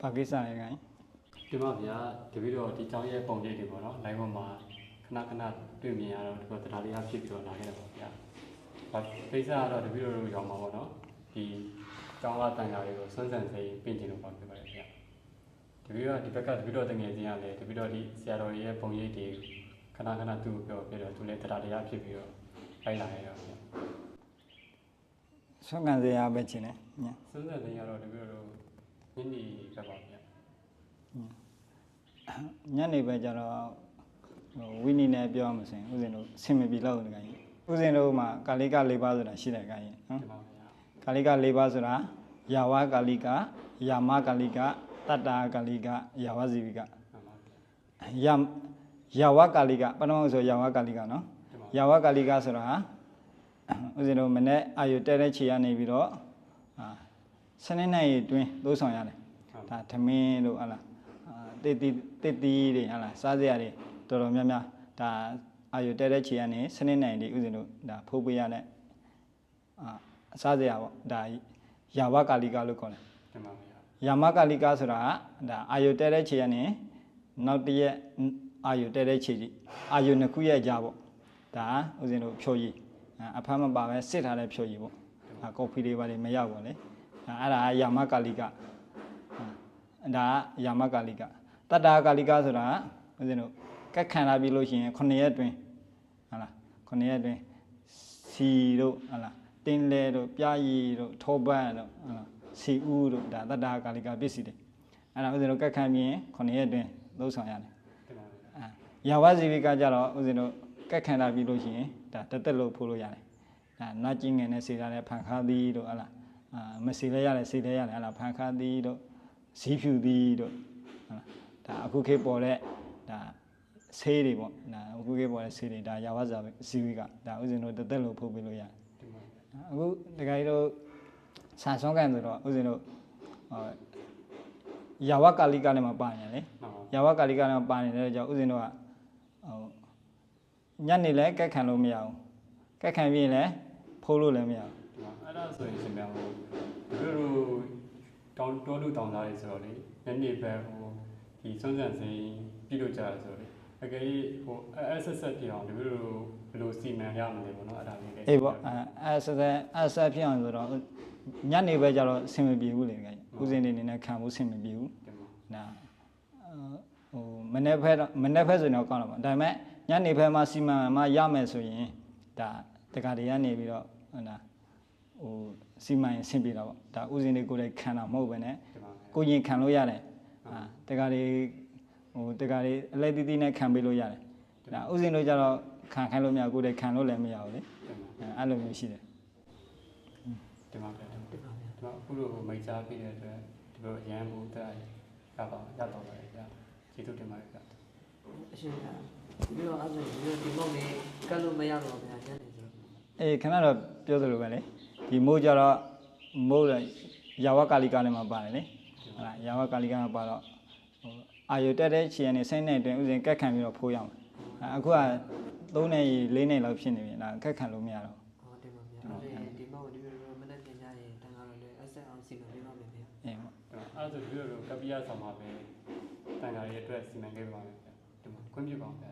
ဘာကိစ္စလဲခိုင်းဒီမှာဗျာတပည့်တော်ဒီကျောင်းရဲ့ပုံရိပ်တွေပေါ့နော် live ပေါ်မှာခဏခဏတွေ့မြင်ရတော့ဒီကတရားလေးအဖြစ်ပြီးတော့လာခဲ့တယ်ပေါ့ဗျာ။ဘာကိစ္စကတော့တပည့်တော်တို့ရောက်မှာပေါ့နော်။ဒီကျောင်းကတန်ခါတွေကိုစွန့်စံစိပြင်ကျင်လို့ပါပြပါတယ်ဗျာ။တပည့်တော်ဒီဘက်ကတပည့်တော်တငယ်ချင်းကလည်းတပည့်တော်ဒီဆရာတော်ရဲ့ပုံရိပ်တွေခဏခဏသူ့ကိုပြောပြတော့သူလည်းတရားလေးအဖြစ်ပြီးတော့လိုက်လာခဲ့တော့ဗျာဆွမ်းကန်စရာပဲချင်းတယ်ည။စွန့်စံစိကတော့တပည့်တော် တို့ညနေပဲပါဗျာညနေပဲကျတော့ဟိုဝိနည်းနဲ့ပြောရမစင်ဥစဉ်တို့ဆင်မပြေလောက်နေခိုင်းဥစဉ်တို့မှာကာလိက၄ပါးဆိုတာရှိတယ်ခိုင်းနော်ဒီမှာဗျာကာလိက၄ပါးဆိုတာယာဝကာလိကယာမကာလိကတတ္တာကာလိကယာဝဇီဝိကမှန်ပါဗျာယာယာဝကာလိကပထမဆိုယာဝကာလိကနော်ဒီမှာယာဝကာလိကဆိုတာဥစဉ်တို့မနေ့အာယုတဲတဲ့ခြေရနေပြီးတော့ 12နှစ်အတွင်းသုံးဆောင်ရတယ်ဒါသမင်းတို့ဟာလားတစ်တီတစ်တီတွေဟာလားစားစရာတွေတော်တော်များများဒါအာယုတဲတဲ့ခြေကနေ12နှစ်တွေဥစဉ်တို့ဒါဖိုးပေးရတဲ့အာစားစရာပေါ့ဒါယာဝကာလီကလို့ခေါ်တယ်ယာမကာလီကဆိုတာဒါအာယုတဲတဲ့ခြေကနေနောက်တရက်အာယုတဲတဲ့ခြေကြီးအာယုနှစ်ခုရဲ့ကြားပေါ့ဒါဥစဉ်တို့ဖြိုးရည်အဖမ်းမပါပဲစစ်ထားတဲ့ဖြိုးရည်ပေါ့ကော်ဖီလေးပါလေမရောက်ပါလေ အဲ့ဒါကယာမကာလိကဒါကယာမကာလိကတတ္တာကာလိကဆိုတာကဦးဇင်းတို့ကက်ခံလာပြီလို့ရှိရင်9ရက်တွင်ဟုတ်လား9ရက်တွင်စီတို့ဟုတ်လားတင်းလဲတို့ပြာရည်တို့ထောပတ်တို့ဟုတ်လားစီဦးတို့ဒါတတ္တာကာလိကပစ္စည်းတွေအဲ့ဒါဦးဇင်းတို့ကက်ခံပြီးရင်9ရက်တွင်သုံးဆောင်ရတယ်ဒီမှာဗျာအာယာဝဇီဝိကကြတော့ဦးဇင်းတို့ကက်ခံလာပြီလို့ရှိရင်ဒါတက်တက်လို့ဖိုးလို့ရတယ်ဒါနတ်ကြီးငယ်နဲ့စေထားတဲ့ဖန်ခါသီးတို့ဟုတ်လား အာမစီလဲရတယ်စီလဲရတယ်ဟုတ်လားဖန်ခါသီးတို့ဇီးဖြူသီးတို့ဟုတ်လားဒါအခုခေတ်ပေါ်တဲ့ဒါဆေးတွေပေါ့ဒါအခုခေတ်ပေါ်တဲ့ဆေးတွေဒါယာဝဇဇီဝိကဒါဦးဇင်းတို့တက်တက်လို့ဖိုးပေးလို့ရတယ်ဒီမှာဗျာအခုတခါကြီးတို့ဆန်ဆောင်ကန်ဆိုတော့ဦးဇင်းတို့ဟောယာဝကာလိကနဲ့မှပါနေတယ်လေမှန်ပါယာဝကာလိကနဲ့ပါနေတဲ့ကြောင့်ဥစဉ်တို့ကဟိုညနေလဲကက်ခံလို့မရဘူးကက်ခံပြီးရင်လည်းဖိုးလို့လည်းမရဘူးဒီမှာအဲ့ဒါ ဆိုရင်ရှင်များဟိုတို့တို့တောင်းတိုးလူတောင်းသားတွေဆိုတော့လေညနေပဲဟိုဒီစွန့်စံစိပြည်လို့ကြားရဆိုတော့လေအကယ်၍ဟိုအဲ့ဆက်ဆက်ပြအောင်တို့တို့ဘယ်လိုစီမံရမလဲပေါ့နော်အဲ့ဒါလေးလည်းအေးပေါ့အဲအဲဆက်ဆက်အဲဆက်ဖြစ်အောင်ဆိုတော့ညနေပဲကြတော့အဆင်မပြေဘူးလေကကြီးဥစဉ်တွေအနေနဲ့ခံဖို့အဆင်မပြေဘူးဒီမှာဒါဟိုမနေ့ဖက်တော့မနေ့ဖက်ဆိုရင်တော့ကောင်းတော့ပါဒါပေမဲ့ညနေဖက်မှာစီမံမှရမယ်ဆိုရင်ဒါတက္ကရာနေပြီးတော့ဟိုဒါ ဟိုစီမံရင်ဆင်ပြေတော့ပေါ့ဒါဥစဉ်တွေကိုယ်လည်းခံတာမဟုတ်ပဲねဒီမှာကိုရင်ခံလို့ရတယ်အာတက္ကရာဟိုတက္ကရာအလဲတီးတီးနဲ့ခံပေးလို့ရတယ်ဒါဥစဉ်တို့ကြတော့ခံခိုင်းလို့မရဘူးကိုယ်လည်းခံလို့လည်းမရဘူးလေဒီမှာအဲအဲ့လိုမျိုးရှိတယ်ဒီမှာဗျာဒီမှာအခုလိုမိတ်စားပြီးတဲ့အတွက်ဒီလိုအရန်ဘူးတက်ရပါရတော့ပါတယ်ဗျာကျေးဇူးတင်ပါတယ်ဗျာအရှင်ကပြီးတော့အဲ့ဒါပြီးတော့ဒီမောက်လေးကတ်လို့မရတော့ဗျာညနေဆိုတော့အေးခဏတော့ပြောသလိုပဲလေ ဒီမိုးကြတော့မိုးလည်းယာဝကာလိကလည်းမပါတယ်လေဟုတ်လားယာဝကာလိကမှာပါတော့ဟိုအာယုတက်တဲ့ခြေရနေစိတ်နဲ့အတွင်းဥစဉ်ကက်ခံပြီးတော့ဖိုးရအောင်အဲအခုက3နဲ့4နဲ့လောက်ဖြစ်နေပြီဒါကက်ခံလို့မရတော့ဟောတင်ပါဗျာအဲ့ဒါဒီမောက်ဒီလိုမနေ့ပြန်ကြရင်တန်ခါတော့လည်းအဆက်အောင်စီမံပေးပါမယ်ဗျာအေးပေါ့ဒီမှာအဲ့ဒါဆိုဒီလိုကပ္ပိယဆောင်မှာပဲတန်ခါရီအတွက်စီမံခဲ့ပါမယ်ဗျာဒီမှာခွင့်ပြုပါအောင်ဗျာ